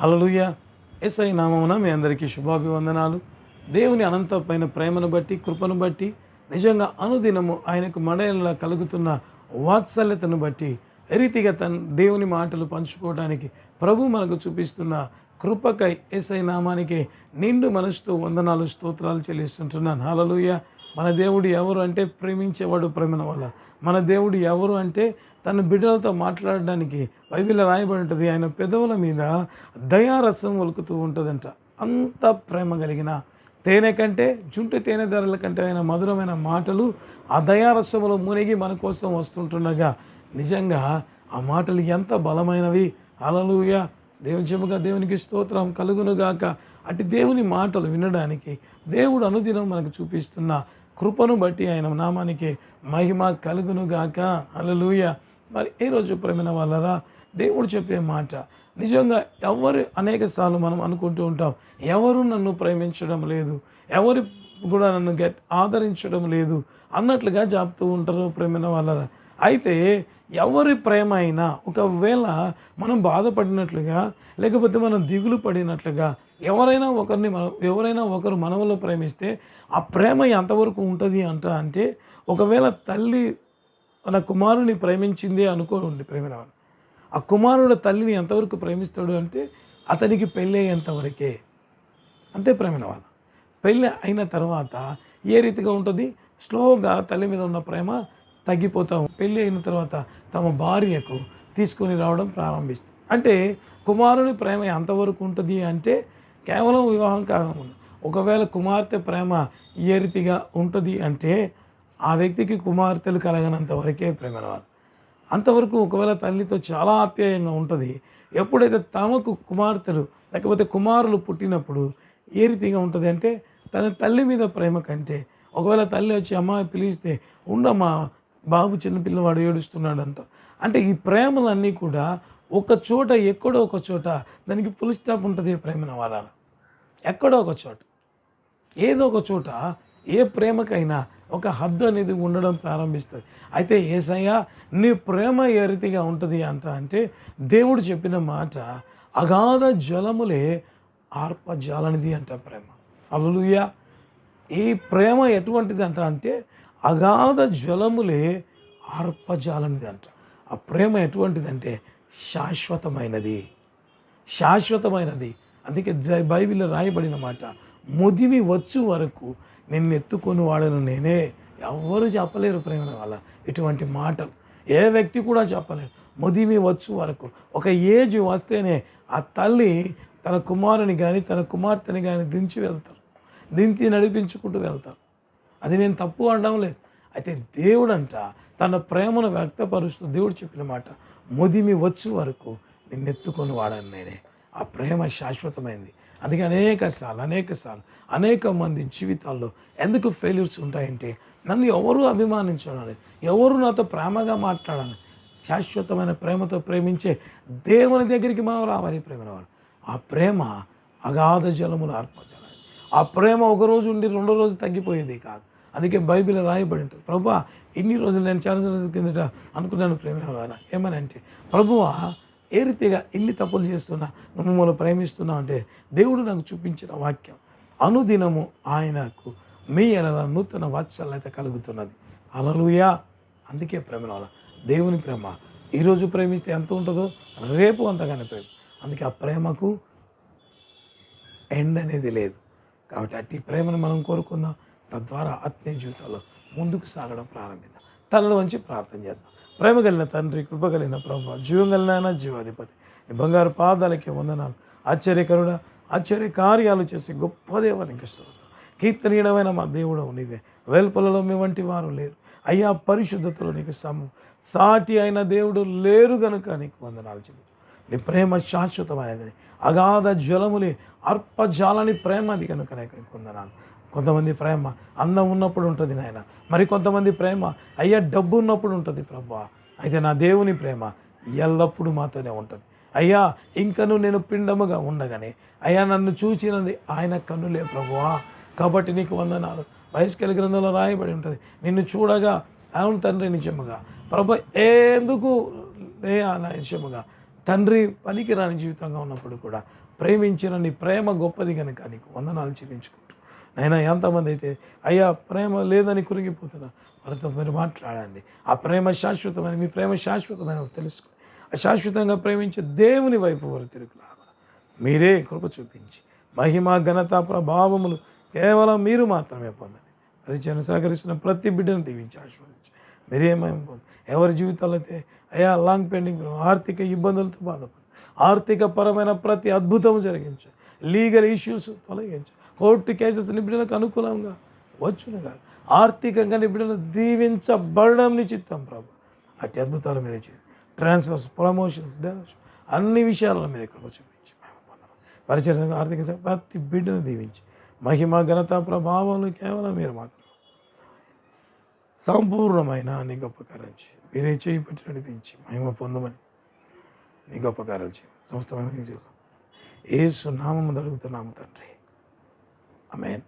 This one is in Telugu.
హలలుయ ఎస్ఐ నామమున మీ అందరికీ శుభాభివందనాలు. దేవుని అనంతమైన ప్రేమను బట్టి కృపను బట్టి నిజంగా అనుదినము ఆయనకు మడయలా కలుగుతున్న వాత్సల్యతను బట్టి రీతిగా తన దేవుని మాటలు పంచుకోవడానికి ప్రభు మనకు చూపిస్తున్న కృపకై ఎస్ఐ నామానికి నిండు మనసుతో వందనాలు స్తోత్రాలు చెల్లిస్తుంటున్నాను. హలలుయ మన దేవుడు ఎవరు అంటే ప్రేమించేవాడు ప్రేమన వల్ల మన దేవుడు ఎవరు అంటే తన బిడ్డలతో మాట్లాడడానికి బైబిల్ రాయబడి ఉంటుంది ఆయన పెదవుల మీద దయారసం ఒలుకుతూ ఉంటుందంట. అంత ప్రేమ కలిగిన తేనె కంటే జుంటి తేనె ధరల కంటే ఆయన మధురమైన మాటలు ఆ దయారసములో మునిగి మన కోసం వస్తుంటుండగా నిజంగా ఆ మాటలు ఎంత బలమైనవి. అలలుయ దేవుని చెముగా దేవునికి స్తోత్రం కలుగునుగాక అటు దేవుని మాటలు వినడానికి దేవుడు అనుదినం మనకు చూపిస్తున్న కృపను బట్టి ఆయన నామానికి మహిమ కలుగునుగాక అలలుయ మరి ఏ రోజు ప్రేమైన వాళ్ళరా? దేవుడు చెప్పే మాట. నిజంగా ఎవరు అనేక సార్లు మనం అనుకుంటూ ఉంటాం ఎవరు నన్ను ప్రేమించడం లేదు ఎవరు కూడా నన్ను గెట్ ఆదరించడం లేదు అన్నట్లుగా చెప్తూ ఉంటారు ప్రేమైన వాళ్ళరా? అయితే ఎవరి ప్రేమ అయినా ఒకవేళ మనం బాధపడినట్లుగా లేకపోతే మనం దిగులు పడినట్లుగా ఎవరైనా ఒకరిని మనం ఎవరైనా ఒకరు మనవలో ప్రేమిస్తే ఆ ప్రేమ ఎంతవరకు ఉంటుంది అంట అంటే ఒకవేళ తల్లి తన కుమారుని ప్రేమించింది అనుకోండి ప్రేమిన ఆ కుమారుడు తల్లిని ఎంతవరకు ప్రేమిస్తాడు అంటే అతనికి పెళ్ళి అయ్యేంతవరకే అంతే ప్రేమిన పెళ్ళి అయిన తర్వాత ఏ రీతిగా ఉంటుంది? స్లోగా తల్లి మీద ఉన్న ప్రేమ తగ్గిపోతాం పెళ్ళి అయిన తర్వాత తమ భార్యకు తీసుకొని రావడం ప్రారంభిస్తుంది. అంటే కుమారుని ప్రేమ ఎంతవరకు ఉంటుంది అంటే కేవలం వివాహం కాకుండా ఒకవేళ కుమార్తె ప్రేమ ఏ రీతిగా ఉంటుంది అంటే ఆ వ్యక్తికి కుమార్తెలు కలగనంత వరకే ప్రేమ రావాలి అంతవరకు ఒకవేళ తల్లితో చాలా ఆప్యాయంగా ఉంటుంది ఎప్పుడైతే తమకు కుమార్తెలు లేకపోతే కుమారులు పుట్టినప్పుడు ఏ రీతిగా ఉంటుంది అంటే తన తల్లి మీద ప్రేమ కంటే ఒకవేళ తల్లి వచ్చి అమ్మాయి పిలిస్తే ఉండమ్మా బాబు చిన్నపిల్లవాడు ఏడుస్తున్నాడు అంత అంటే ఈ ప్రేమలన్నీ కూడా ఒక చోట ఎక్కడో ఒక చోట దానికి ఫుల్ స్టాప్ ఉంటుంది ప్రేమన వాళ్ళ ఎక్కడో ఒక చోట. ఏదో ఒక చోట ఏ ప్రేమకైనా ఒక హద్దు అనేది ఉండడం ప్రారంభిస్తుంది. అయితే ఏసయ్య నీ ప్రేమ ఏ రీతిగా ఉంటుంది అంట అంటే దేవుడు చెప్పిన మాట అగాధ జలములే ఆర్పజాలనిది అంట ప్రేమ. అలలుయ ఈ ప్రేమ ఎటువంటిది అంట అంటే అగాధ జలములే ఆర్పజాలనిది అంట. ఆ ప్రేమ ఎటువంటిది అంటే శాశ్వతమైనది. శాశ్వతమైనది. అందుకే బైబిల్లో రాయబడిన మాట ముదిమి వచ్చు వరకు నిన్ను ఎత్తుకొని వాడను నేనే ఎవ్వరు చెప్పలేరు ప్రేమ వల్ల ఇటువంటి మాటలు ఏ వ్యక్తి కూడా చెప్పలేరు. ముదిమి వచ్చు వరకు. ఒక ఏజ్ వస్తేనే ఆ తల్లి తన కుమారుని కానీ తన కుమార్తెని కానీ దించి వెళ్తారు. దించి నడిపించుకుంటూ వెళ్తారు. అది నేను తప్పు అనడం లేదు. అయితే దేవుడంట తన ప్రేమను వ్యక్తపరుస్తూ దేవుడు చెప్పిన మాట ముదిమి వచ్చు వరకు నిన్నెత్తుకొని వాడాను నేనే. ఆ ప్రేమ శాశ్వతమైంది. అందుకే అనేక సార్లు అనేక సార్లు అనేక మంది జీవితాల్లో ఎందుకు ఫెయిల్యూర్స్ ఉంటాయంటే నన్ను ఎవరు అభిమానించాలని ఎవరు నాతో ప్రేమగా మాట్లాడాలి శాశ్వతమైన ప్రేమతో ప్రేమించే దేవుని దగ్గరికి మనం రావాలి ప్రేమ రావాలి ఆ ప్రేమ అగాధ జలములు అర్పజాలి ఆ ప్రేమ ఒక రోజు ఉండి రెండో రోజు తగ్గిపోయేది కాదు. అందుకే బైబిల్ రాయబడి ఉంటుంది. ప్రభా ఇన్ని రోజులు నేను చాలా రోజుల కిందట అనుకున్నాను ప్రేమ ఏమని అంటే ప్రభువా ఏ రీతిగా ఇల్లి తప్పులు చేస్తున్నా నువ్వు మమ్మల్ని ప్రేమిస్తున్నావు అంటే దేవుడు నాకు చూపించిన వాక్యం అనుదినము ఆయనకు మీ ఎడల నూతన వాత్సల్యత కలుగుతున్నది. అలలుయా అందుకే ప్రేమ దేవుని ప్రేమ ఈరోజు ప్రేమిస్తే ఎంత ఉంటుందో రేపు అంతగానే ప్రేమ. అందుకే ఆ ప్రేమకు ఎండ్ అనేది లేదు. కాబట్టి అట్టి ప్రేమను మనం కోరుకుందాం. తద్వారా ఆత్మీయ జీవితంలో ముందుకు సాగడం ప్రారంభిద్దాం. తనలో ప్రార్థన చేద్దాం. ప్రేమ కలిగిన తండ్రి కృప కలిగిన ప్రభు జీవం కలిగిన ఆయన జీవాధిపతి. నీ బంగారు పాదాలకి వందనాలు. ఆశ్చర్యకరుడ ఆశ్చర్య కార్యాలు చేసే గొప్ప దేవానికి స్తోత్రం. కీర్తనీయమైన మా దేవుడు నీవే. వేల్పలలో మీ వంటి వారు లేరు. అయ్యా పరిశుద్ధతలో నీకు సమ. సాటి అయిన దేవుడు లేరు గనుక నీకు వందనాలు చెల్లి నీ ప్రేమ శాశ్వతమైనది. అగాధ జలములి అర్పజాలని ప్రేమ అది కనుక నీకు కొందనాలు కొంతమంది ప్రేమ అందం ఉన్నప్పుడు ఉంటుంది నాయన. మరి కొంతమంది ప్రేమ అయ్యా డబ్బు ఉన్నప్పుడు ఉంటుంది ప్రభా. అయితే నా దేవుని ప్రేమ ఎల్లప్పుడూ మాతోనే ఉంటుంది. అయ్యా ఇంకను నేను పిండముగా ఉండగానే అయ్యా నన్ను చూచినది ఆయన కన్నులే ప్రభువా. కాబట్టి నీకు వందనాలు. వయస్కల గ్రంథంలో రాయబడి ఉంటుంది నిన్ను చూడగా అవును తండ్రి నిజముగా. ప్రభు ఎందుకు లే నిజముగా? తండ్రి పనికిరాని జీవితంగా ఉన్నప్పుడు కూడా ప్రేమించిన నీ ప్రేమ గొప్పది కనుక నీకు వందనాలు చెల్లించుకుంటూ నైనా ఎంతమంది అయితే అయ్యా ప్రేమ లేదని కురిగిపోతున్నా. వాళ్ళతో మీరు మాట్లాడండి. ఆ ప్రేమ శాశ్వతమైన మీ ప్రేమ శాశ్వతమైన తెలుసుకుని ఆ శాశ్వతంగా ప్రేమించే దేవుని వైపు వారు తిరుగులాగా మీరే కృప చూపించి మహిమ ఘనత ప్రభావములు కేవలం మీరు మాత్రమే పొందండి. పరిచయం సహకరిస్తున్న ప్రతి బిడ్డను దీవించి ఆశీర్వదించి మీరేమేమి పొంది ఎవరి జీవితాలు అయితే అయ్యా లాంగ్ పెండింగ్ ఆర్థిక ఇబ్బందులతో బాధపడి ఆర్థిక పరమైన ప్రతి అద్భుతం జరిగించు లీగల్ ఇష్యూస్ తొలగించు కోర్టు కేసెస్ నిబిడలకు అనుకూలంగా వచ్చునుగా ఆర్థికంగా నిబిడలు దీవించబడడం నిశ్చిత్తం ప్రభు. అట్టి అద్భుతాలు మీరే చేయండి ట్రాన్స్ఫర్స్ ప్రమోషన్స్ డైరెక్షన్ అన్ని విషయాలలో మీద కృప చూపించి పరిచయం ఆర్థిక ప్రతి బిడ్డను దీవించి మహిమ ఘనత ప్రభావాలు కేవలం మీరు మాత్రం సంపూర్ణమైన నీ గొప్ప కార్యం చేయి. మీరే చేయి పెట్టి నడిపించి మహిమ పొందమని నీ గొప్ప కార్యాలు చేయి సంస్థ ఏసు నామము అడుగుతున్నాము తండ్రి. Amen.